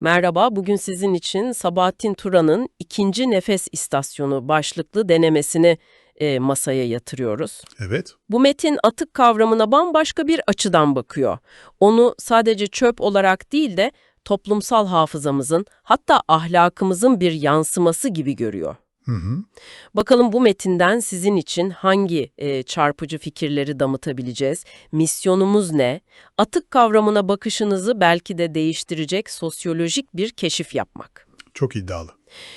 Merhaba, bugün sizin için Sabahattin Turan'ın ikinci nefes istasyonu başlıklı denemesini e, masaya yatırıyoruz. Evet. Bu metin atık kavramına bambaşka bir açıdan bakıyor. Onu sadece çöp olarak değil de toplumsal hafızamızın hatta ahlakımızın bir yansıması gibi görüyor. Hı hı. Bakalım bu metinden sizin için hangi e, çarpıcı fikirleri damıtabileceğiz? Misyonumuz ne? Atık kavramına bakışınızı belki de değiştirecek sosyolojik bir keşif yapmak. Çok iddialı.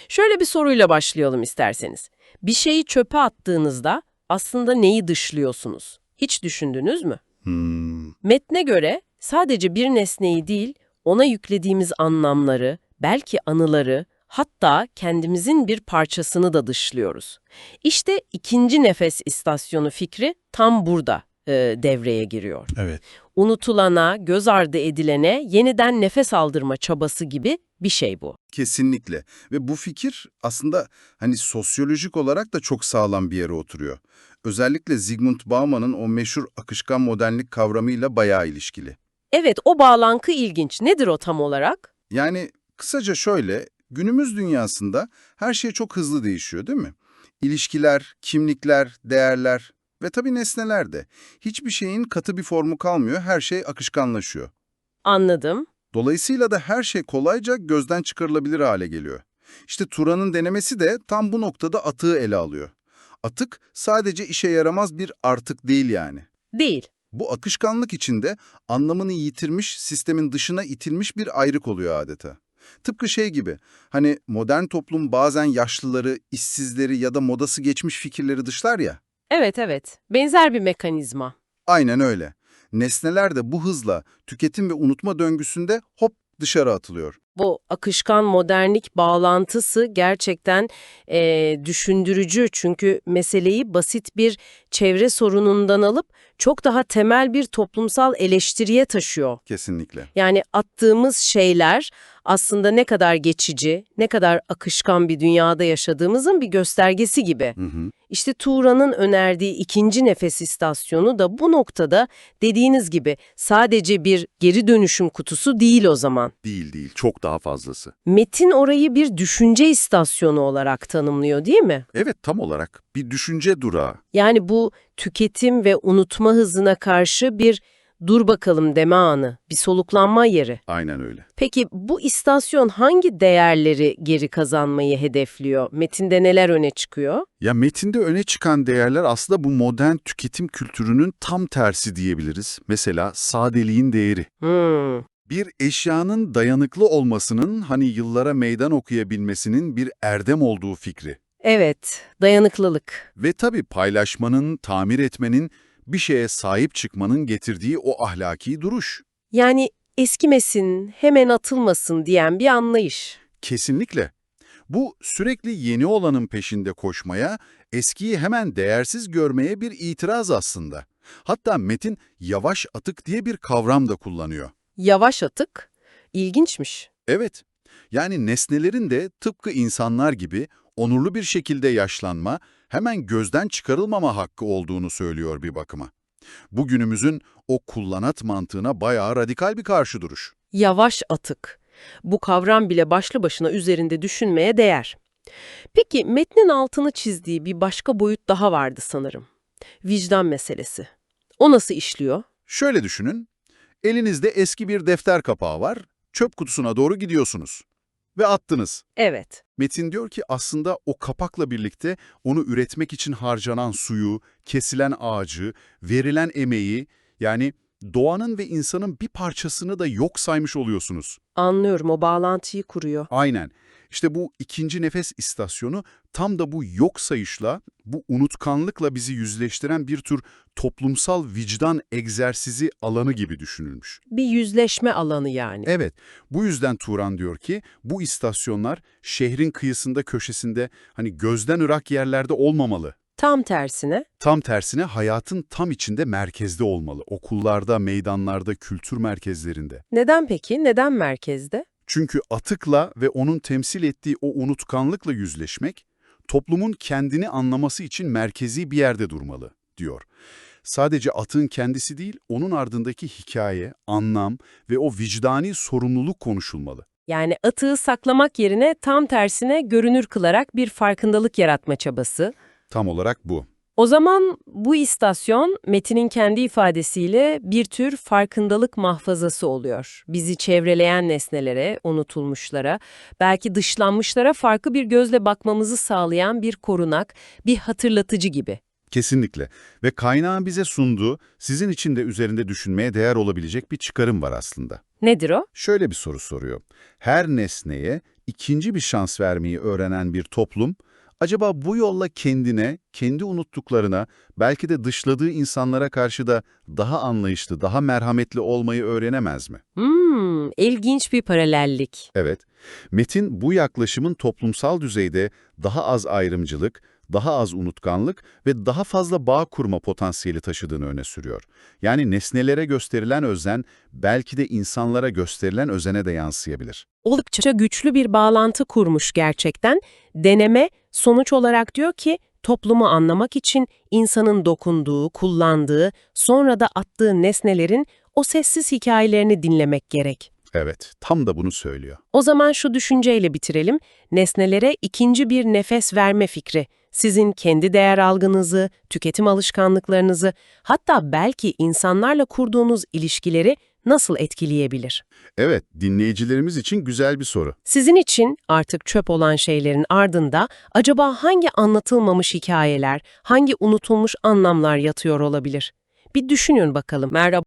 Şöyle bir soruyla başlayalım isterseniz. Bir şeyi çöpe attığınızda aslında neyi dışlıyorsunuz? Hiç düşündünüz mü? Hmm. Metne göre sadece bir nesneyi değil, ona yüklediğimiz anlamları, belki anıları, hatta kendimizin bir parçasını da dışlıyoruz. İşte ikinci nefes istasyonu fikri tam burada e, devreye giriyor. Evet. Unutulana, göz ardı edilene yeniden nefes aldırma çabası gibi bir şey bu. Kesinlikle. Ve bu fikir aslında hani sosyolojik olarak da çok sağlam bir yere oturuyor. Özellikle Zygmunt Bauman'ın o meşhur akışkan modernlik kavramıyla bayağı ilişkili. Evet, o bağlantı ilginç. Nedir o tam olarak? Yani kısaca şöyle, günümüz dünyasında her şey çok hızlı değişiyor değil mi? İlişkiler, kimlikler, değerler ve tabii nesneler de. Hiçbir şeyin katı bir formu kalmıyor, her şey akışkanlaşıyor. Anladım. Dolayısıyla da her şey kolayca gözden çıkarılabilir hale geliyor. İşte Turan'ın denemesi de tam bu noktada atığı ele alıyor. Atık sadece işe yaramaz bir artık değil yani. Değil. Bu akışkanlık içinde anlamını yitirmiş, sistemin dışına itilmiş bir ayrık oluyor adeta. Tıpkı şey gibi, hani modern toplum bazen yaşlıları, işsizleri ya da modası geçmiş fikirleri dışlar ya. Evet evet. Benzer bir mekanizma. Aynen öyle. Nesneler de bu hızla tüketim ve unutma döngüsünde hop dışarı atılıyor. Bu akışkan modernlik bağlantısı gerçekten eee, düşündürücü çünkü meseleyi basit bir çevre sorunundan alıp çok daha temel bir toplumsal eleştiriye taşıyor. Kesinlikle. Yani attığımız şeyler aslında ne kadar geçici, ne kadar akışkan bir dünyada yaşadığımızın bir göstergesi gibi. Hı hı. İşte Tuğra'nın önerdiği ikinci nefes istasyonu da bu noktada dediğiniz gibi sadece bir geri dönüşüm kutusu değil o zaman. Değil değil, çok daha fazlası. Metin orayı bir düşünce istasyonu olarak tanımlıyor değil mi? Evet, tam olarak bir düşünce durağı. Yani bu tüketim ve unutma hızına karşı bir dur bakalım deme anı, bir soluklanma yeri. Aynen öyle. Peki bu istasyon hangi değerleri geri kazanmayı hedefliyor? Metinde neler öne çıkıyor? Ya metinde öne çıkan değerler aslında bu modern tüketim kültürünün tam tersi diyebiliriz. Mesela sadeliğin değeri. Hmm, Bir eşyanın dayanıklı olmasının hani yıllara meydan okuyabilmesinin bir erdem olduğu fikri. evet, dayanıklılık. Ve tabii paylaşmanın, tamir etmenin, bir şeye sahip çıkmanın getirdiği o ahlaki duruş. Yani eskimesin, hemen atılmasın diyen bir anlayış. Kesinlikle. Bu sürekli yeni olanın peşinde koşmaya, eskiyi hemen değersiz görmeye bir itiraz aslında. Hatta Metin yavaş atık diye bir kavram da kullanıyor. Yavaş atık, ilginçmiş. Evet, yani nesnelerin de tıpkı insanlar gibi onurlu bir şekilde yaşlanma, hemen gözden çıkarılmama hakkı olduğunu söylüyor bir bakıma. Bugünümüzün o kullanat mantığına bayağı radikal bir karşı duruş. Yavaş atık. Bu kavram bile başlı başına üzerinde düşünmeye değer. Peki metnin altını çizdiği bir başka boyut daha vardı sanırım. Vicdan meselesi. O nasıl işliyor? Şöyle düşünün, elinizde eski bir defter kapağı var, çöp kutusuna doğru gidiyorsunuz ve attınız. Evet. Metin diyor ki aslında o kapakla birlikte onu üretmek için harcanan suyu, kesilen ağacı, verilen emeği yani doğanın ve insanın bir parçasını da yok saymış oluyorsunuz. Anlıyorum o bağlantıyı kuruyor. Aynen. İşte bu ikinci nefes istasyonu tam da bu yok sayışla, bu unutkanlıkla bizi yüzleştiren bir tür toplumsal vicdan egzersizi alanı gibi düşünülmüş. Bir yüzleşme alanı yani. Evet, bu yüzden Turan diyor ki bu istasyonlar şehrin kıyısında köşesinde hani gözden ırak yerlerde olmamalı. Tam tersine Tam tersine hayatın tam içinde merkezde olmalı. Okullarda, meydanlarda, kültür merkezlerinde. neden peki? Neden merkezde? Çünkü atıkla ve onun temsil ettiği o unutkanlıkla yüzleşmek, toplumun kendini anlaması için merkezi bir yerde durmalı, diyor. Sadece atığın kendisi değil, onun ardındaki hikaye, anlam ve o vicdani sorumluluk konuşulmalı. Yani atığı saklamak yerine tam tersine görünür kılarak bir farkındalık yaratma çabası. Tam olarak bu. O zaman bu istasyon Metin'in kendi ifadesiyle bir tür farkındalık mahfazası oluyor. Bizi çevreleyen nesnelere, unutulmuşlara, belki dışlanmışlara farklı bir gözle bakmamızı sağlayan bir korunak, bir hatırlatıcı gibi. Kesinlikle. Ve kaynağın bize sunduğu, sizin için de üzerinde düşünmeye değer olabilecek bir çıkarım var aslında. Nedir o? Şöyle bir soru soruyor. Her nesneye ikinci bir şans vermeyi öğrenen bir toplum, acaba bu yolla kendine, kendi unuttuklarına, belki de dışladığı insanlara karşı da daha anlayışlı, daha merhametli olmayı öğrenemez mi? Hmm, ilginç bir paralellik. Evet, Metin bu yaklaşımın toplumsal düzeyde daha az ayrımcılık, daha az unutkanlık ve daha fazla bağ kurma potansiyeli taşıdığını öne sürüyor. Yani nesnelere gösterilen özen belki de insanlara gösterilen özene de yansıyabilir. Oldukça güçlü bir bağlantı kurmuş gerçekten. Deneme sonuç olarak diyor ki toplumu anlamak için insanın dokunduğu, kullandığı, sonra da attığı nesnelerin o sessiz hikayelerini dinlemek gerek. Evet, tam da bunu söylüyor. O zaman şu düşünceyle bitirelim. Nesnelere ikinci bir nefes verme fikri. Sizin kendi değer algınızı, tüketim alışkanlıklarınızı, hatta belki insanlarla kurduğunuz ilişkileri nasıl etkileyebilir? Evet, dinleyicilerimiz için güzel bir soru. Sizin için artık çöp olan şeylerin ardında acaba hangi anlatılmamış hikayeler, hangi unutulmuş anlamlar yatıyor olabilir? Bir düşünün bakalım. Merhaba.